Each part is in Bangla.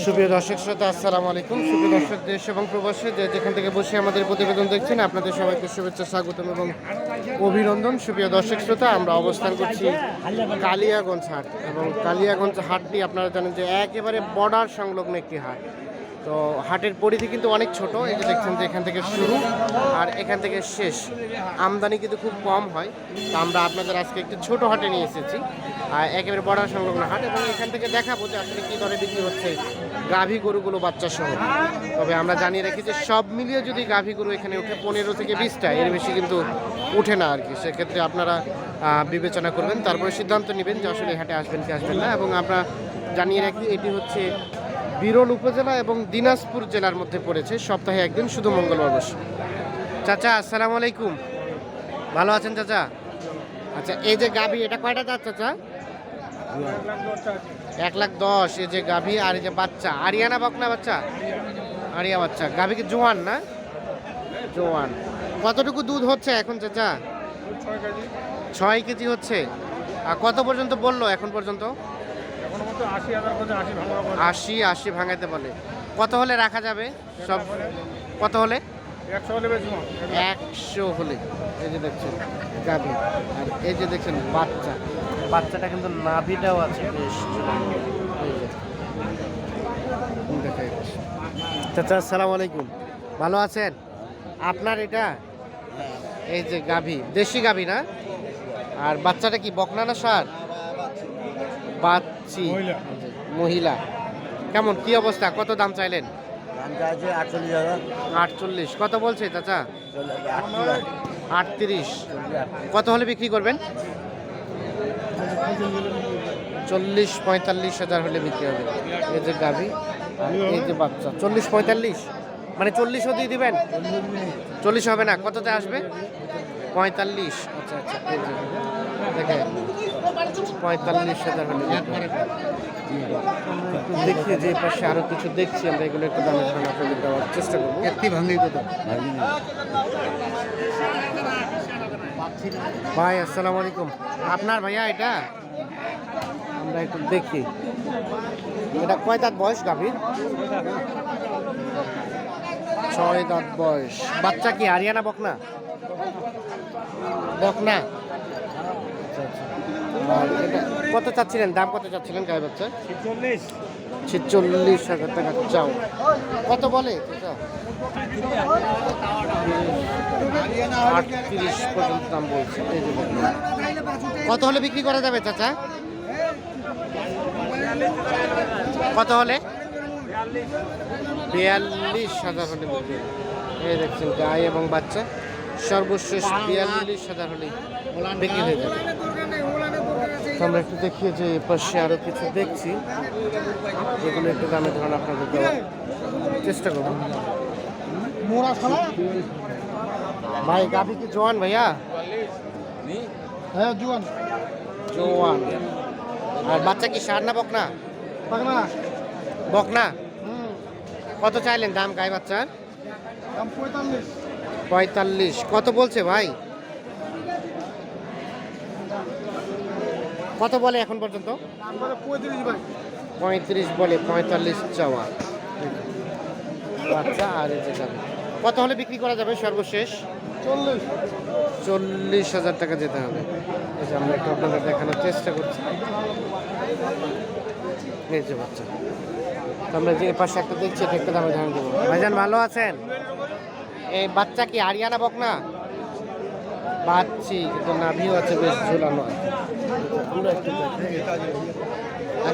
সুপ্রিয় দর্শক শ্রোতা, আসসালামু আলাইকুম। সুপ্রিয় দর্শক, দেশ এবং প্রবাসী, যে যেখান থেকে বসে আমাদের প্রতিবেদন দেখছেন, আপনাদের সবাইকে শুভেচ্ছা, স্বাগতম এবং অভিনন্দন। সুপ্রিয় দর্শক শ্রোতা, আমরা অবস্থান করছি কালিয়াগঞ্জ হাট এবং কালিয়াগঞ্জ হাটটি আপনারা জানেন যে একেবারে বর্ডার সংলগ্ন একটি হাট। তো হাটের পরিধি কিন্তু অনেক ছোট, এই যে দেখছেন যে এখান থেকে শুরু আর এখান থেকে শেষ। আমদানি কিন্তু খুব কম হয়, তো আমরা আপনাদের আজকে একটু ছোট হাটে নিয়ে এসেছি আর একেবারে বড় সংলগ্ন হাট এবং এখান থেকে দেখাবো যে আসলে কী দরে বিক্রি হচ্ছে গাভী গরুগুলো বাচ্চা সহ তবে আমরা জানিয়ে রাখি যে সব মিলিয়ে যদি গাভী গরু এখানে উঠে পনেরো থেকে বিশটা, এর বেশি কিন্তু উঠে না আর কি সেক্ষেত্রে আপনারা বিবেচনা করবেন, তারপরে সিদ্ধান্ত নেবেন যে আসলে হাটে আসবেন কি আসবেন না এবং আমরা জানিয়ে রাখি এটি হচ্ছে বিরল উপজেলা এবং দিনাজপুর জেলার মধ্যে পড়েছে। সপ্তাহে একদিন শুধু মঙ্গলবার বসে চাচা আসসালামু আলাইকুম। ভালো আছেন চাচা? আচ্ছা এই যে গাভী এটা কয়টা দাঁত চাচা? এক লাখ দশ। এই যে গাভী আর এই যে বাচ্চা। আরিয়ানা বকনা বাচ্চা? আরিয়া বাচ্চা। গাভী কি জোয়ান না? জোয়ান। কতটুকু দুধ হচ্ছে এখন চাচা? ছয় কেজি হচ্ছে। আর কত পর্যন্ত বলল এখন পর্যন্ত? আশি আশি ভাঙাইতে বলে। কত হলে রাখা যাবে? সব কত হলে? একশো হলে এই যে দেখছেন গাভী। আর এই যে দেখছেন বাচ্চা। বাচ্চাটা কিন্তু নাভিটাও আছে বেশ। চাচা আসসালামু আলাইকুম। ভালো আছেন? আপনার এটা? এই যে গাভী। দেশি গাভী না? আর বাচ্চাটা কি বকনা না সার? বাচ্চি। মহিলা। কেমন কি অবস্থা? কত দাম চাইলেন? আটচল্লিশ কত বলছে চাচা? আটত্রিশ। কত হলে বিক্রি করবেন? চল্লিশ পঁয়তাল্লিশ হাজার হলে বিক্রি হবে। এই যে গাভী এই যে বাচ্চা। চল্লিশ পঁয়তাল্লিশ? মানে চল্লিশও দিয়ে দিবেন? চল্লিশ হবে না। কততে আসবে? পঁয়তাল্লিশ। আচ্ছা আচ্ছা এই দেখে পঁয়তাল্লিশ হাজার হলে বিক্রি দেখি যে পাশে আরও কিছু দেখছি আমরা এগুলো একটু দামের ধারণা আপনাদের দেওয়ার চেষ্টা করব। একটি ভাঙি কত ভাই আসসালামু আলাইকুম। আপনার ভাইয়া এটা? আমরা একটু দেখি। এটা কয় দাঁত বয়স গাভীর? ছয় দাঁত বয়স। বাচ্চা কি আরিয়ানা বকনা? বকনা। কত চাচ্ছিলেন? দাম কত চাচ্ছিলেন গায়ে বাচ্চা? ছেচল্লিশ। হাজার টাকা চাও কত বলে? আটত্রিশ পর্যন্ত দাম বলছে। কত হলে বিক্রি করা যাবে চাচা? কত হলে? বিয়াল্লিশ হাজার হলে বিক্রি। এই দেখছেন গায়ে এবং বাচ্চা। সর্বশেষ বিয়াল্লিশ হাজার হলে বিক্রি হয়ে যাবে। আমরা একটু দেখিয়ে যে পাশে আরও কিছু দেখছি। যেগুলো একটু দামে ধারণা আপনাদের দেওয়ার চেষ্টা করব। ভাই গাভি কি জোয়ান ভাইয়া? হ্যাঁ জুয়ান। জোয়ান। আর বাচ্চা কি সার না বকনা? পাকনা বকনা? কত চাইলেন দাম গায়ে বাচ্চার? দাম পঁয়তাল্লিশ। পঁয়তাল্লিশ। কত বলছে ভাই? কত বলে এখন পর্যন্ত? পঁয়ত্রিশ বলে, পঁয়তাল্লিশ চাওয়া। আচ্ছা আর যে যাবে। কত হলে বিক্রি করা যাবে সর্বশেষ? চল্লিশ চল্লিশ হাজার টাকা যেতে হবে। আমরা একটু আপনাদের দেখানোর চেষ্টা করছি। এই যে বাচ্চা। আমরা যে পাশে একটা দেখছি, এটা একটা দামে ধারণ দেবো। ভাইজান, ভালো আছেন? এই বাচ্চা কি আরিয়ানা বকনা? বাচ্চি, কিন্তু নাভিও আছে, বেশ ঝুলানো। আমরা একটু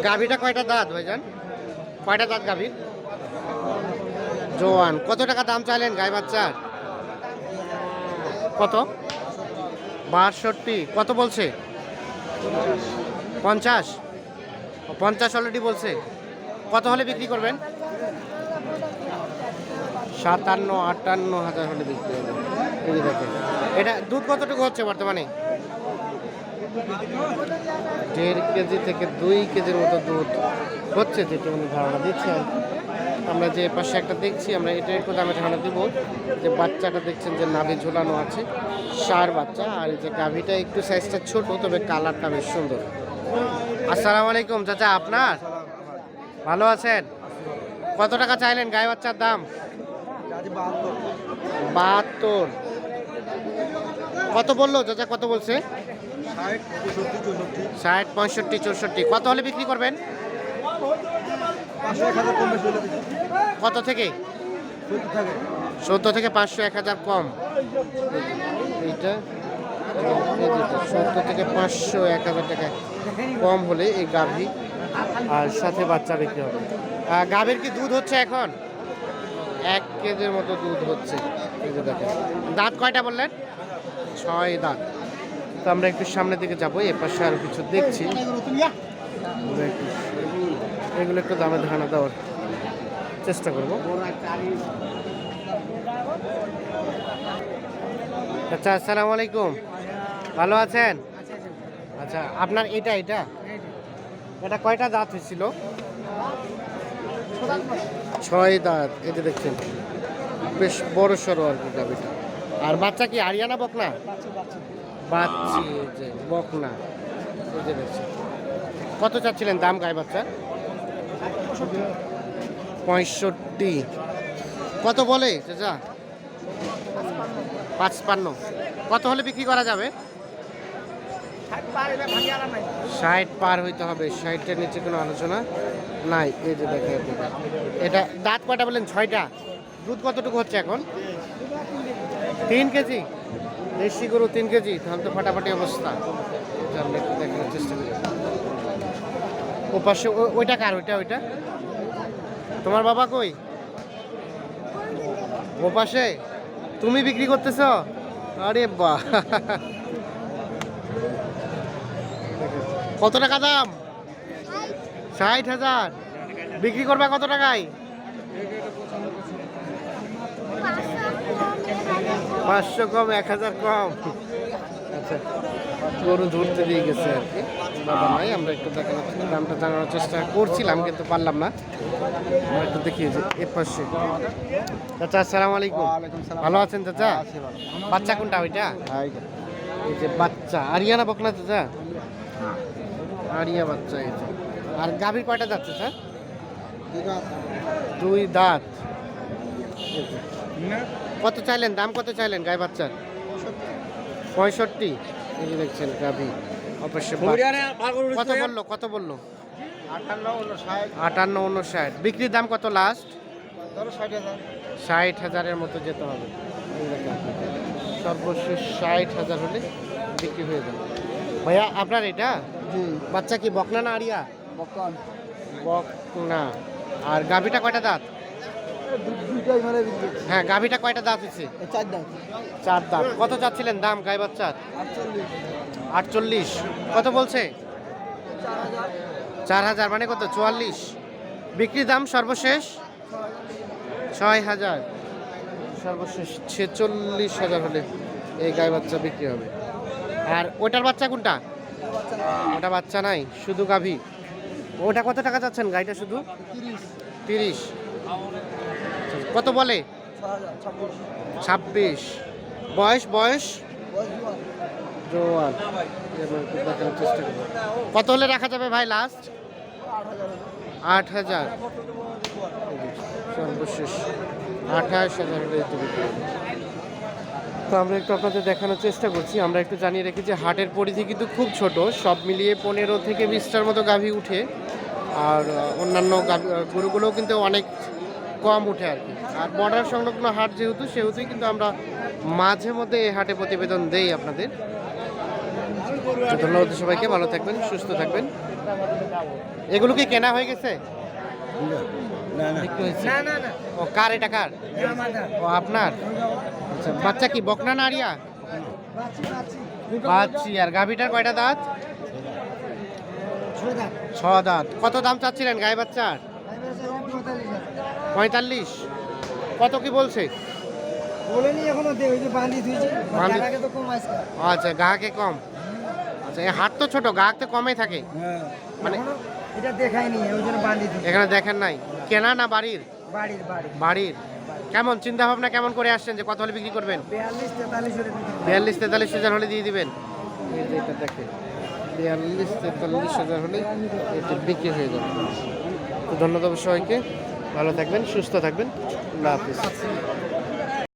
গাভীটা কয়টা দাঁত ভাইজান? কয়টা দাঁত গাভীর? জোয়ান, কত টাকা দাম চাইলেন গায়ে বাচ্চার? কত? বাষট্টি, কত বলছে? পঞ্চাশ। পঞ্চাশ অলরেডি বলছে। কত হলে বিক্রি করবেন? সাতান্ন, আটান্ন হাজার হলে বিক্রি হবে। এই এটা দুধ কতটুকু হচ্ছে বর্তমানে? দেড় কেজি থেকে দুই কেজির মতো দুধ হচ্ছে যেটুকু ধারণা দিচ্ছে। আর কি। আমরা যে পাশে একটা দেখছি, আমরা এটা একটু দামে ধারণা দিব। যে বাচ্চাটা দেখছেন যে নাভি ঝোলানো আছে, সার বাচ্চা। আর এই যে গাভিটা একটু সাইজটা ছোট, তবে কালারটা বেশ সুন্দর। আসসালামু আলাইকুম, চাচা, আপনার? ভালো আছেন? কত টাকা চাইলেন গায়ে বাচ্চার দাম? বাহাত্তর। কত বলল? চাচা কত বলছে? ষাট পঁয়ষট্টি চৌষট্টি। কত হলে বিক্রি করবেন? কত থেকে? সত্তর থাকে। পাঁচশো এক হাজার কম। এইটা? সত্তর থেকে পাঁচশো এক হাজার টাকা কম হলে এই গাভী আর সাথে বাচ্চা বিক্রি হবে। গাভীর কি দুধ হচ্ছে এখন? এক কেজির মতো দুধ হচ্ছে। দাঁত কয়টা বললেন? ছয় দাঁত। তো আমরা একটু সামনের দিকে যাব, এ পাশে আরও কিছু দেখছি। এগুলো একটু দামে ধারণা দেওয়ার চেষ্টা করব। আচ্ছা আসসালামু আলাইকুম। ভালো আছেন? আচ্ছা আপনার এটা এটা? এটা কয়টা দাঁত হয়েছিল? ছয় দাঁত যে দেখছেন। বেশ বড় সড়ো আর কি গাভিটা। আর বাচ্চা কি আরিয়ানা বকনা? বাচ্চি যে বকনা। যে দেখছেন। কত চাচ্ছিলেন দাম গায়ে বাচ্চা পঁয়ষট্টি। কত বলে চাচা? পাঁচপান্ন। কত হলে বিক্রি করা যাবে? ষাট পার হইতে হবে, ষাটের নিচে কোনো আলোচনা নাই। এই যে দেখেন এটা দাঁত কয়টা বলেন? ছয়টা। দুধ কতটুকু হচ্ছে এখন? তিন কেজি? দেশি গরু তিন কেজি? তাহলে তো ফাটাফাটি অবস্থা। দেখানোর চেষ্টা করি। ও পাশে ওইটা কার? ওইটা ওইটা? তোমার বাবা কই? ও পাশে? তুমি বিক্রি করতেছ? আরে বাহ। কত টাকা দাম? ষাট হাজার। বিক্রি করবে কত টাকায়? পাঁচশো কম এক হাজার কম। আচ্ছা গরু ধরতে দিয়ে গেছে আর কি। বাবা নাই আমরা একটু দেখানোর দামটা জানানোর চেষ্টা করছিলাম কিন্তু পারলাম না। আমরা একটু দেখিয়ে যে এ পাশে। চাচা আসসালামু আলাইকুম। ভালো আছেন চাচা? বাচ্চা কোনটা ওইটা? এই যে বাচ্চা আরিয়ানা বকনা চাচা? আরিয়া বাচ্চা এই যে। আর গাভীর কয়টা যাচ্ছে স্যার দুই দাঁত। কত চাইলেন? দাম কত চাইলেন গায়ে বাচ্চার? পঁয়ষট্টি। এই যে দেখছেন গাভী। অবশ্যই। কত বলল? কত বলল? আটান্ন উনষাট বিক্রির দাম কত লাস্ট ষাট হাজারের মতো যেতে হবে। সর্বশেষ ষাট হাজার হলে বিক্রি হয়ে যাবে। ভাইয়া আপনার এটা? জি বাচ্চা কি বকনা না আরিয়া বকন। বকনা। আর গাভীটা কয়টা দাঁত? দুইটাই মানে হ্যাঁ গাভীটা কয়টা দাঁত হচ্ছে চার দাম চার দাঁত। কত চাচ্ছিলেন দাম গায়ে বাচ্চার? আটচল্লিশ। কত বলছে? চার হাজার। মানে কত? চুয়াল্লিশ। বিক্রি দাম সর্বশেষ? ছয় হাজার। সর্বশেষ ছেচল্লিশ হাজার হলে এই গায়ে বাচ্চা বিক্রি হবে। আর ওটার বাচ্চা কোনটা? ওটা বাচ্চা নাই শুধু গাভী। ওটা কত টাকা যাচ্ছেন গাড়িটা শুধু? তিরিশ। কত বলে? ছাব্বিশ। বয়স বয়স? জোয়ান। কত হলে রাখা যাবে ভাই লাস্ট আট হাজার সর্বশেষ। আঠাশ হাজার হলে এতে বিক্রি হবে। তো আমরা একটু আপনাদের দেখানোর চেষ্টা করছি। আমরা একটু জানিয়ে রেখি যে হাটের পরিধি কিন্তু খুব ছোট সব মিলিয়ে পনেরো থেকে বিশটার মতো গাভী উঠে আর অন্যান্য গাভী গরুগুলোও কিন্তু অনেক কম উঠে আর কি। আর বর্ডার সংলগ্ন হাট যেহেতু সেহেতুই কিন্তু আমরা মাঝে মধ্যে এই হাটে প্রতিবেদন দেই আপনাদের। ধন্যবাদ সবাইকে ভালো থাকবেন সুস্থ থাকবেন। এগুলো কি কেনা হয়ে গেছে? না না। বিক্রি হয়েছে। না না না ও কার? এটা কার ও আপনার? আচ্ছা বাচ্চা কি? বকনা না আরিয়া? বাচ্চি আর গাভিটার কয়টা দাঁত? ছ দাঁত। কত দাম চাচ্ছিলেন গায়ে বাচ্চার? পঁয়তাল্লিশ। কত কি বলছে? আচ্ছা গাহকে কম। আচ্ছা এই হাট তো ছোট গাহক তো কমই থাকে। হ্যাঁ মানে এটা দেখায়নি ওই জন্য বান্ধি এখানে দেখেন নাই। কেনা না বাড়ির বাড়ির। বাড়ির? কেমন চিন্তা ভাবনা কেমন করে আসছেন যে কত হলে বিক্রি করবেন? বিয়াল্লিশ তেতাল্লিশ হাজার হলে দিয়ে দিবেন। এটা দেখে বিয়াল্লিশ তেতাল্লিশ হাজার হলে এটা বিক্রি হয়ে যাবে। তো ধন্যবাদ সবাইকে ভালো থাকবেন সুস্থ থাকবেন আল্লাহ হাফিজ।